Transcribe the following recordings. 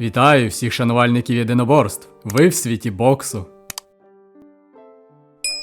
Вітаю всіх шанувальників єдиноборств. Ви в світі боксу.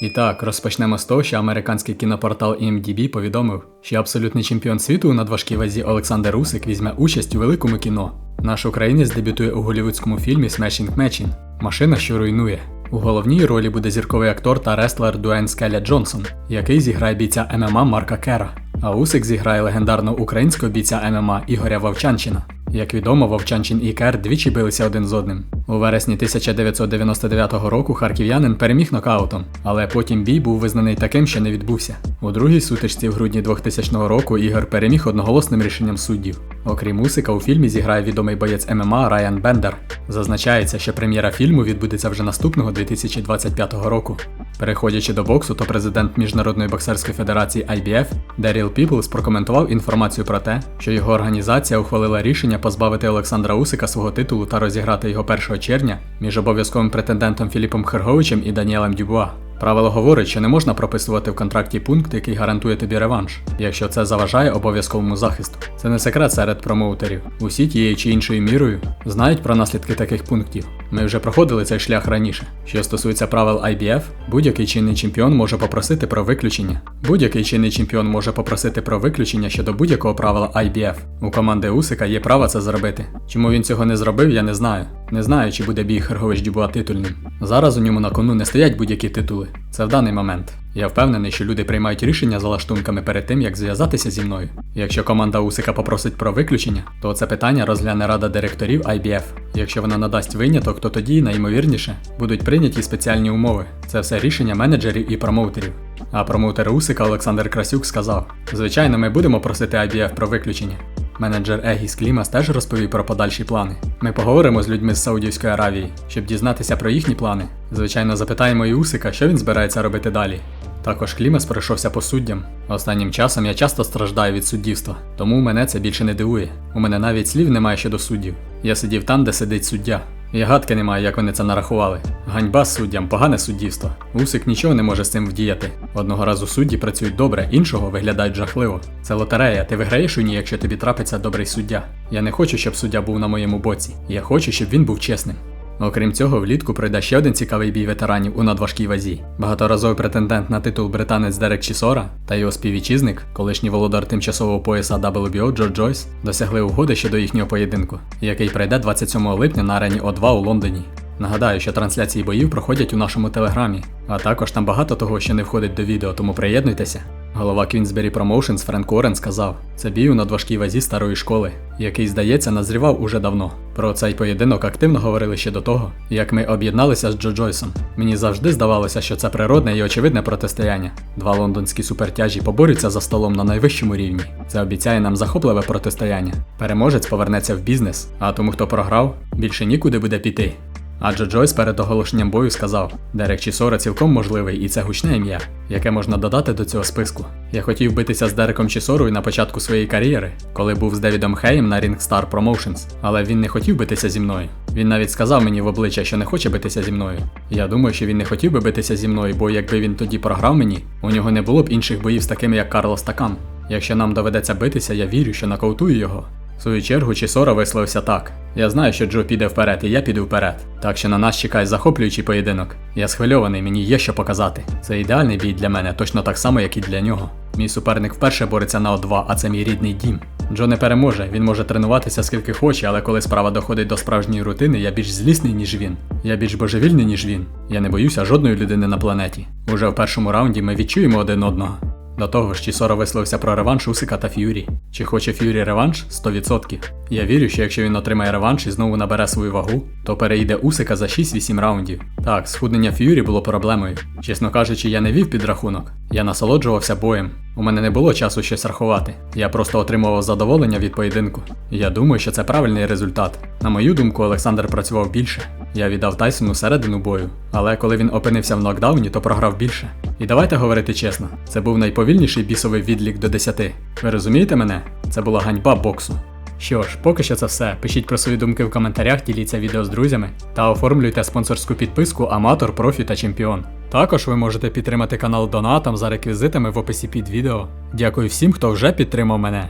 І так, розпочнемо з того, що американський кінопортал IMDb повідомив, що абсолютний чемпіон світу у надважкій вазі Олександр Усик візьме участь у великому кіно. Наш українець дебютує у голівудському фільмі Smashing Machine Машина, що руйнує. У головній ролі буде зірковий актор та рестлер Дуен Скеля Джонсон, який зіграє бійця ММА Марка Кера. А Усик зіграє легендарного українського бійця ММА Ігоря Вовчанчина. Як відомо, Вовчанчин і Ікар двічі билися один з одним. У вересні 1999 року харків'янин переміг нокаутом, але потім бій був визнаний таким, що не відбувся. У другій сутичці в грудні 2000 року Ігор переміг одноголосним рішенням суддів. Окрім Усика, у фільмі зіграє відомий боєць ММА Райан Бендер. Зазначається, що прем'єра фільму відбудеться вже наступного 2025 року. Переходячи до боксу, то президент Міжнародної боксерської федерації IBF Деріл Піплс прокоментував інформацію про те, що його організація ухвалила рішення позбавити Олександра Усика свого титулу та розіграти його 1 червня між обов'язковим претендентом Філіпом Херговичем і Даніелем Дюбуа. Правило говорить, що не можна прописувати в контракті пункт, який гарантує тобі реванш, якщо це заважає обов'язковому захисту. Це не секрет серед промоутерів. Усі тією чи іншою мірою знають про наслідки таких пунктів. Ми вже проходили цей шлях раніше. Що стосується правил IBF, будь-який чинний чемпіон може попросити про виключення. Будь-який чинний чемпіон може попросити про виключення щодо будь-якого правила IBF. У команди Усика є право це зробити. Чому він цього не зробив, я не знаю. Не знаю, чи буде бій Хергович Дюбуа титульним. Зараз у ньому на кону не стоять будь-які титули. Це в даний момент. Я впевнений, що люди приймають рішення за лаштунками перед тим, як зв'язатися зі мною. Якщо команда Усика попросить про виключення, то це питання розгляне рада директорів IBF. Якщо вона надасть виняток, то тоді, найімовірніше, будуть прийняті спеціальні умови. Це все рішення менеджерів і промоутерів. А промоутер Усика Олександр Красюк сказав: Звичайно, ми будемо просити IBF про виключення. Менеджер Егіс Клімас теж розповів про подальші плани. Ми поговоримо з людьми з Саудівської Аравії, щоб дізнатися про їхні плани. Звичайно, запитаємо і Усика, що він збирається робити далі. Також Клімас пройшовся по суддям. Останнім часом я часто страждаю від суддівства, тому мене це більше не дивує. У мене навіть слів немає щодо суддів. Я сидів там, де сидить суддя. Я гадки не маю, як вони це нарахували. Ганьба суддям, погане суддівство. Усик нічого не може з цим вдіяти. Одного разу судді працюють добре, іншого виглядають жахливо. Це лотерея, ти виграєш у ній, якщо тобі трапиться добрий суддя. Я не хочу, щоб суддя був на моєму боці. Я хочу, щоб він був чесним. Окрім цього, влітку пройде ще один цікавий бій ветеранів у надважкій вазі. Багаторазовий претендент на титул британець Дерек Чісора та його співвітчизник, колишній володар тимчасового пояса WBO Джо Джойс, досягли угоди щодо їхнього поєдинку, який пройде 27 липня на арені О2 у Лондоні. Нагадаю, що трансляції боїв проходять у нашому телеграмі, а також там багато того, що не входить до відео, тому приєднуйтеся. Голова Queensberry Promotions Френк Уоррен сказав, це бій у надважкій вазі старої школи, який, здається, назрівав уже давно. Про цей поєдинок активно говорили ще до того, як ми об'єдналися з Джо Джойсом. Мені завжди здавалося, що це природне і очевидне протистояння. Два лондонські супертяжі поборються за столом на найвищому рівні. Це обіцяє нам захопливе протистояння. Переможець повернеться в бізнес, а тому, хто програв, більше нікуди буде піти. Адже Джойс перед оголошенням бою сказав, Дерек Чісора цілком можливий, і це гучне ім'я, яке можна додати до цього списку. Я хотів битися з Дереком Чісорою на початку своєї кар'єри, коли був з Девідом Хеєм на Ringstar Promotions, але він не хотів битися зі мною. Він навіть сказав мені в обличчя, що не хоче битися зі мною. Я думаю, що він не хотів би битися зі мною, бо якби він тоді програв мені, у нього не було б інших боїв з такими, як Карлос Такам. Якщо нам доведеться битися, я вірю, що нокаутую його. В свою чергу Чісора висловився так: Я знаю, що Джо піде вперед, і я піду вперед. Так що на нас чекає захоплюючий поєдинок. Я схвильований, мені є що показати. Це ідеальний бій для мене, точно так само, як і для нього. Мій суперник вперше бореться на О2, а це мій рідний дім. Джо не переможе, він може тренуватися скільки хоче, але коли справа доходить до справжньої рутини, я більш злісний, ніж він. Я більш божевільний, ніж він. Я не боюся жодної людини на планеті. Уже в першому раунді ми відчуємо один одного. До того ж, Чісора висловився про реванш Усика та Ф'юрі. Чи хоче Ф'юрі реванш? 100%. Я вірю, що якщо він отримає реванш і знову набере свою вагу, то перейде Усика за 6-8 раундів. Так, схуднення Ф'юрі було проблемою. Чесно кажучи, я не вів підрахунок. Я насолоджувався боєм. У мене не було часу щось рахувати. Я просто отримував задоволення від поєдинку. Я думаю, що це правильний результат. На мою думку, Олександр працював більше. Я віддав Тайсону середину бою, але коли він опинився в нокдауні, то програв більше. І давайте говорити чесно, це був найповільніший бісовий відлік до 10. Ви розумієте мене? Це була ганьба боксу. Що ж, поки що це все. Пишіть про свої думки в коментарях, діліться відео з друзями та оформлюйте спонсорську підписку Аматор, Профі та Чемпіон. Також ви можете підтримати канал донатом за реквізитами в описі під відео. Дякую всім, хто вже підтримав мене.